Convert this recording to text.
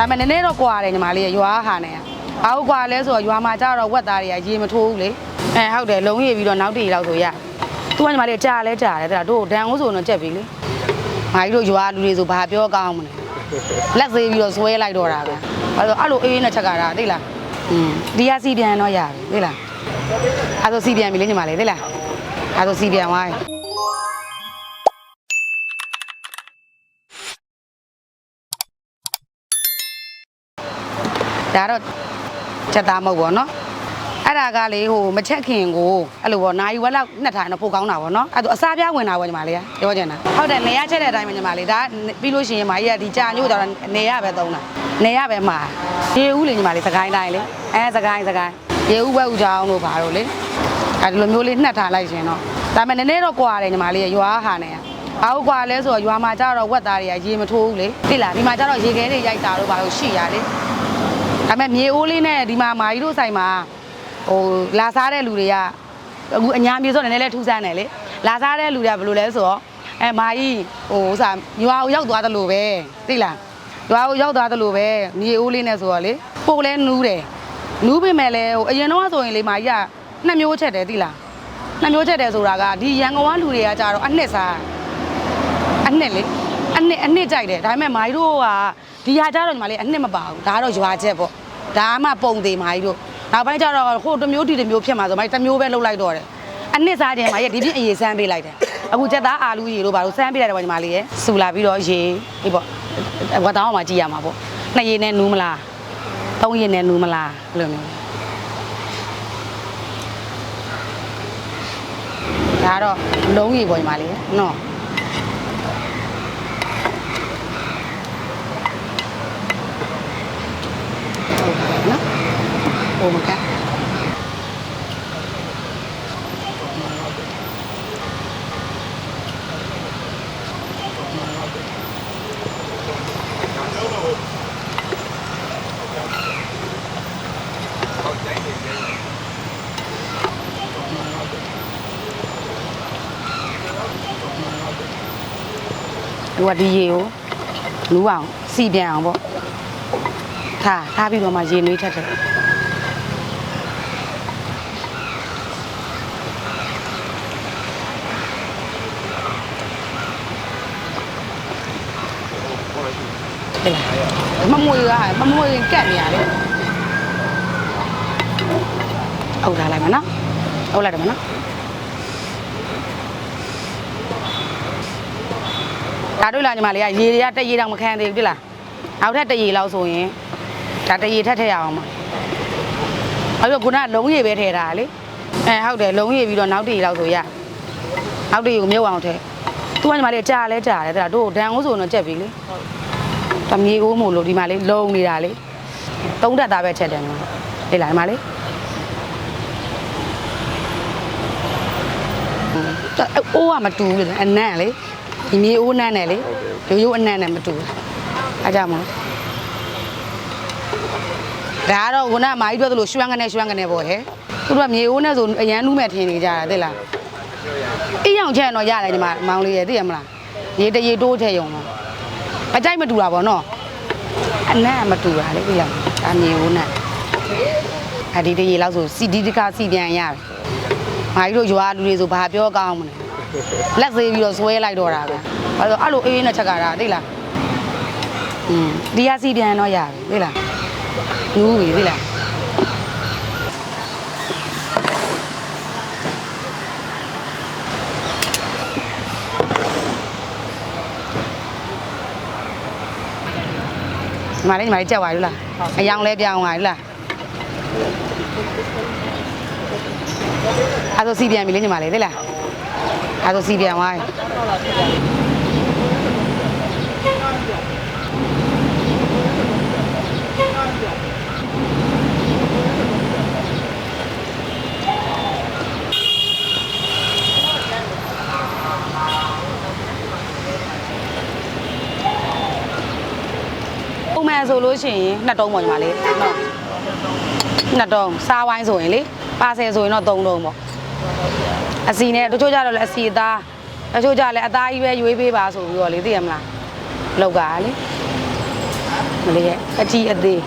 ဒါပေမဲ့နည်းနည်းတော့ကွာတယ်ညီမလေးရွာဟာနဲ့ဘာလို့ကွာလဲဆိုတော့ရွာမှာကျတော့ဝက်သားတွေကရေမထိုးဘူးလေအဲဟုတ်တယ်လုံးရည်ပြီးတော့နောက်တည်လောက်ဆိုရသူကညီမလေးကြာလဲကြာတယ်တဲ့တို့ဒန်ဦးဆိုတော့ကြက်ပြီလေငါကြီးတို့ရွာလူတွေဆိုဘာပြောကောင်းမလဲလက်သေးပြီးတော့ဆွဲလိုက်တော့တာပဲဘာလို့အဲ့လိုအေးအေးနဲ့ချက်ကတာသိလားอืมဒီကစီပြန်တော့ရတယ်သိလားအဲ့ဆိုစီပြန်ပြီလေညီမလေးသိလားအဲ့ဆိုစီပြန်သွားပြီ ဒါတော့ချက်သားမဟုတ်ဘောနော်အဲ့ဒါကလေဟိုမချက်ခင်ကိုအဲ့လိုပေါ့နာယူဝက်လောက်နှစ်ထိုင်တော့ပိုကောင်းတာပေါ့နော်အဲ့ဒါအစားပြားဝင်တာပေါ့ညီမလေးကပြောချင်တာဟုတ်တယ်နေရချက်တဲ့အတိုင်းပဲညီမလေးဒါပြီးလို့ရှိရင်မာကြီးကဒီကြာညို့တော့နေရပဲသုံးတာနေရပဲမှာရေဦးလေညီမလေးစကိုင်းတိုင်းလေအဲစကိုင်းစကိုင်းရေဦးဘက်ဦးချောင်းတို့ဘာလို့လေအဲ့ဒီလိုမျိုးလေးနှက်ထားလိုက်ရှင်တော့ဒါပေမဲ့နည်းနည်းတော့ကွာတယ်ညီမလေးရွာဟာနဲ့ဘာလို့ကွာလဲဆိုတော့ရွာမှာကျတော့ဝက်သားတွေကရေမထိုးဘူးလေသိလားဒီမှာကျတော့ရေခဲတွေရိုက်တာတို့ဘာလို့ရှိရလေ ဒါပေမဲ့မြေအိုးလေးနဲ့ဒီမှာမာကြီးတို့ဆိုင်မှာဟိုလာစားတဲ့လူတွေကအခုအညာမြေဆိုနည်းနည်းလေးထူးဆန်းတယ်လေလာစားတဲ့လူတွေကဘယ်လိုလဲဆိုတော့အဲမာကြီးဟိုဥစားရွာကိုရောက်သွားသလိုပဲသိလားရွာကိုရောက်သွားသလိုပဲမြေအိုးလေးနဲ့ဆိုတော့လေပို့လဲနူးတယ်နူးပေမဲ့လဲဟိုအရင်တော့ဆိုရင်လေမာကြီးကနှစ်မျိုးချက်တယ်သိလားနှစ်မျိုးချက်တယ်ဆိုတာကဒီရန်ကုန်ကလူတွေကကြတော့အနှစ်စားအနှစ်လေအနှစ်အနှစ်ကြိုက်တယ်ဒါပေမဲ့မာကြီးတို့က ဒီဟာကြတော့ညီမလေးအနှစ်မပါဘူးဒါကတော့ရွာချက်ပေါ့ဒါမှပုံသေးမာကြီးတို့နောက်ပိုင်းကျတော့ဟိုတစ်မျိုးဒီတစ်မျိုးဖြစ်မှာဆိုမာကြီးတစ်မျိုးပဲလှုပ်လိုက်တော့တယ်အနှစ်စားခြင်းမာကြီးကဒီပြည့်အရေးဆန်းပေးလိုက်တယ်အခုချက်သားအာလူရေတို့ဘာလို့ဆန်းပေးလိုက်တယ်ပေါ့ညီမလေးရယ်စူလာပြီးတော့ရေအေးပေါ့ဝတ်တောင်းအောင်မှကြည့်ရမှာပေါ့နှစ်ရေနဲ့နူးမလားသုံးရေနဲ့နူးမလားဘယ်လိုမျိုးဒါကတော့လုံးရေပေါ့ညီမလေးရယ်နော်နော် ဟိုမကဒီကဒီရေကိုနူးအောင်စီပြန်အောင်ပေါ့ထားထားပြီးတော့မှရေနွေးထက်တယ် မမွေကမမွေကက်နေရလေအုပ်ထားလိုက်မနော်အုပ်လိုက်တယ်မနော်ဒါတို့လာညီမလေးကရေတွေကတက်ရေတောင်မခံသေးဘူးတိလားအောက်ထက်တရေလောက်ဆိုရင်ဒါတရေထက်ထည့်ရအောင်ပါအဲ့တော့ခုနကလုံးရည်ပဲထည့်တာလေအဲဟုတ်တယ်လုံးရည်ပြီးတော့နောက်တရေလောက်ဆိုရနောက်တရေကိုမြုပ်အောင်ထည့်သူကညီမလေးကြာလဲကြာတယ်တဲ့တို့ဒန်ဦးဆိုတော့ကြက်ပြီလေတ မြေဦးမို့လို့ဒီမှာလေးလုံးနေတာလေသုံးတက်သားပဲချက်တယ်ညီမလေလာညီမလေးအိုးကမတူဘူးလေအနံ့လေဒီမြေအိုးနန်းနဲ့လေရိုးရိုးအနံ့နဲ့မတူဘူးအားကြောင့်မလို့ဒါကတော့ခုနကမာကြီးပြောသလိုရွှမ်းကနေရွှမ်းကနေပေါ့ဟဲ့သူတို့ကမြေအိုးနဲ့ဆိုအရန်နူးမဲ့ထင်နေကြတာသိလားအေးရောင်ချက်တော့ရတယ်ညီမမောင်လေးရဲ့သိရမလားရေတရေတိုးထည့်ရုံတော့ အကြိုက်မတူတာပေါ့နော်အနံ့မတူတာလေသိလားဒါမြေအိုးနဲ့အဒီတရေလောက်ဆိုစီဒီတကစီပြန်ရတယ်မာကြီးတို့ရွာလူတွေဆိုဘာပြောကောင်းမလဲလက်သေးပြီးတော့ဆွဲလိုက်တော့တာပဲဘာလို့အဲ့လိုအေးအေးနဲ့ချက်ကတာသိလားอืมဒီကစီပြန်တော့ရတယ်သိလားနူးပြီသိလား ညီမလေးညီမလေးကြက်သွားပြီလားအယောင်လဲပြောင်းသွားပြီလားအဲ့ဒါစီပြန်ပြီလေညီမလေးသိလားအဲ့ဒါစီပြန်သွားပြီ န်ဆိုလို့ရှိရင်နှစ်တုံးပေါ့ညီမလေးနော်နှစ်တုံးစားဝိုင်းဆိုရင်လေပါဆယ်ဆိုရင်တော့သုံးတုံးပေါ့အစီနဲ့တချို့ကြတော့လည်းအစီအသားတချို့ကြလည်းအသားကြီးပဲရွေးပေးပါဆိုပြီးတော့လေသိရမလားလောက်ကလေမလေးရဲ့အကြီးအသေး